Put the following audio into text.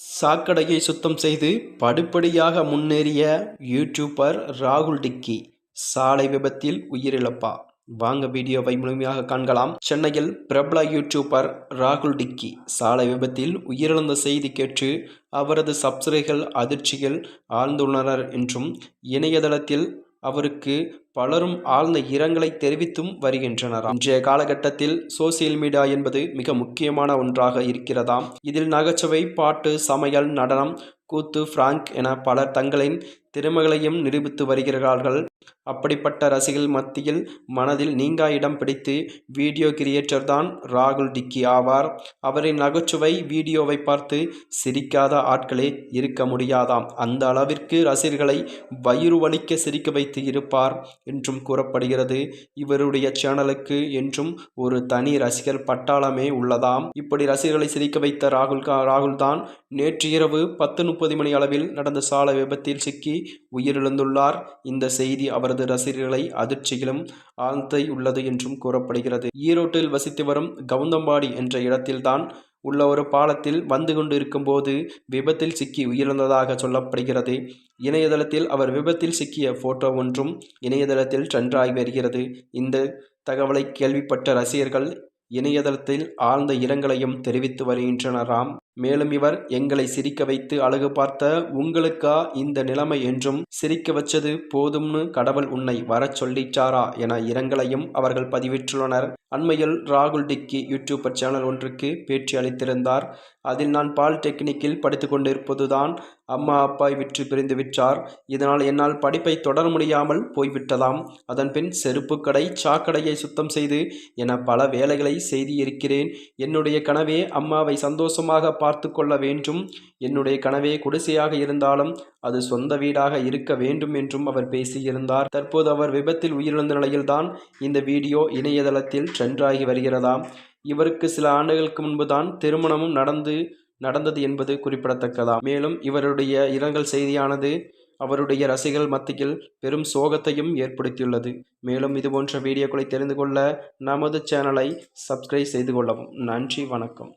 சாக்கடையை சுத்தம் செய்து படிப்படியாக முன்னேறிய யூடியூபர் ராகுல் டிக்கி சாலை விபத்தில் உயிரிழப்பா. வாங்க வீடியோவை முழுமையாக காண்கலாம். சென்னையில் பிரபல யூடியூபர் ராகுல் டிக்கி சாலை விபத்தில் உயிரிழந்த செய்தி கேட்டு அவரது சப்ஸ்கிரைகள் அதிர்ச்சியில் ஆழ்ந்துள்ளனர் என்றும் இணையதளத்தில் அவருக்கு பலரும் ஆழ்ந்த இரங்கலை தெரிவித்தும் வருகின்றனர் இன்றைய காலகட்டத்தில் சோசியல் மீடியா என்பது மிக முக்கியமான ஒன்றாக இருக்கிறதாம். இதில் நகைச்சுவை பாட்டு சமையல் நடனம் கூத்து பிராங்க் என பலர் தங்களின் திறமைகளையும் நிரூபித்து வருகிறார்கள். அப்படிப்பட்ட ரசிகள் மத்தியில் மனதில் நீங்கா இடம் பிடித்து வீடியோ கிரியேட்டர் தான் ராகுல் டிக்கி ஆவார். அவரின் நகைச்சுவை வீடியோவை பார்த்து சிரிக்காத ஆட்களே இருக்க முடியாதாம். அந்த அளவிற்கு ரசிகர்களை வயிறு வலிக்க சிரிக்க வைத்து இருப்பார். என்றும் கூறப்படுகிறது. இவருடைய சேனலுக்கு என்றும் ஒரு தனி ரசிகர் பட்டாளமே உள்ளதாம். இப்படி ரசிகர்களை சிரிக்க வைத்த ராகுல் ராகுல் தான் நேற்று இரவு பத்து முப்பது மணி அளவில் நடந்த சாலை விபத்தில் சிக்கி உயிரிழந்துள்ளார். இந்த செய்தி அவரது ரசிகர்களை அதிர்ச்சியிலும் ஆழ்ந்தை உள்ளது என்றும் கூறப்படுகிறது. ஈரோட்டில் வசித்து வரும் கவுந்தம்பாடி என்ற இடத்தில்தான் உள்ள ஒரு பாலத்தில் வந்து கொண்டு இருக்கும்போது விபத்தில் சிக்கி உயிரிழந்ததாக சொல்லப்படுகிறது. இணையதளத்தில் அவர் விபத்தில் சிக்கிய போட்டோ ஒன்றும் இணையதளத்தில் ட்ரெண்டாகி வருகிறது. இந்த தகவலை கேள்விப்பட்ட ரசிகர்கள் இணையதளத்தில் ஆழ்ந்த இரங்கலையும் தெரிவித்து வருகின்றனராம். மேலும் இவர் எங்களை சிரிக்க வைத்து அழகு பார்த்த உங்களுக்கா இந்த நிலைமை என்றும் சிரிக்க வச்சது போதும்னு கடவுள் உன்னை வரச் சொல்லிச்சாரா என இரங்கலையும் அவர்கள் பதிவிட்டுள்ளனர். அண்மையில் ராகுல் டிக்கி யூடியூபர் சேனல் ஒன்றுக்கு பேட்டி அளித்திருந்தார். அதில் நான் பாலிடெக்னிக்கில் படித்து கொண்டிருப்பதுதான் அம்மா அப்பாய் விற்று பிரிந்து விட்டார் இதனால் என்னால் படிப்பை தொடர முடியாமல் போய்விட்டதாம். அதன்பின் செருப்பு கடை சாக்கடையை சுத்தம் செய்து என பல வேலைகளை செய்து இருக்கிறேன் என்னுடைய கனவே அம்மாவை சந்தோஷமாக பார்த்து கொள்ள வேண்டும். என்னுடைய கனவே குடிசையாக இருந்தாலும் அது சொந்த வீடாக இருக்க வேண்டும் என்றும் அவர் பேசியிருந்தார். தற்போது அவர் விபத்தில் உயிரிழந்த நிலையில்தான் இந்த வீடியோ இணையதளத்தில் ட்ரெண்டாகி வருகிறதாம். இவருக்கு சில ஆண்டுகளுக்கு முன்புதான் திருமணமும் நடந்து நடந்தது என்பது குறிப்பிடத்தக்கதாம் மேலும் இவருடைய இரங்கல் செய்தியானது அவருடைய ரசிகர்கள் மத்தியில் பெரும் சோகத்தையும் ஏற்படுத்தியுள்ளது. மேலும் இதுபோன்ற வீடியோக்களை தெரிந்து கொள்ள நமது சேனலை சப்ஸ்கிரைப் செய்து கொள்ளவும். நன்றி வணக்கம்.